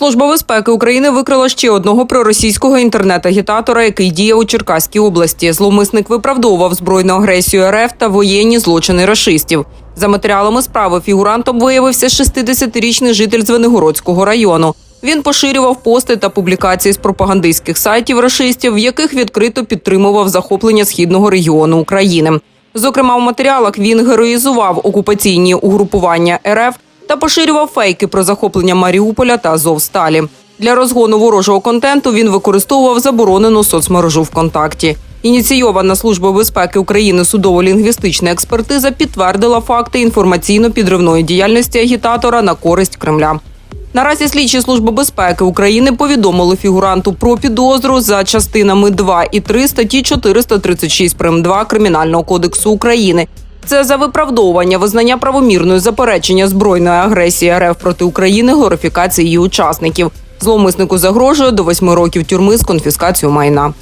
Служба безпеки України викрила ще одного проросійського інтернет-агітатора, який діє у Черкаській області. Зловмисник виправдовував збройну агресію РФ та воєнні злочини рашистів. За матеріалами справи фігурантом виявився 60-річний житель Звенигородського району. Він поширював пости та публікації з пропагандистських сайтів рашистів, в яких відкрито підтримував захоплення східного регіону України. Зокрема, у матеріалах він героїзував окупаційні угрупування РФ та поширював фейки про захоплення Маріуполя та Азовсталі. Для розгону ворожого контенту він використовував заборонену соцмережу ВКонтакті. Ініційована Служба безпеки України судово-лінгвістична експертиза підтвердила факти інформаційно-підривної діяльності агітатора на користь Кремля. Наразі слідчі служби безпеки України повідомили фігуранту про підозру за частинами 2 і 3 статті 436 прим. 2 Кримінального кодексу України. Це за виправдовування визнання правомірної заперечення збройної агресії РФ проти України, глорифікації її учасників. Зловмиснику загрожує до восьми років тюрми з конфіскацією майна.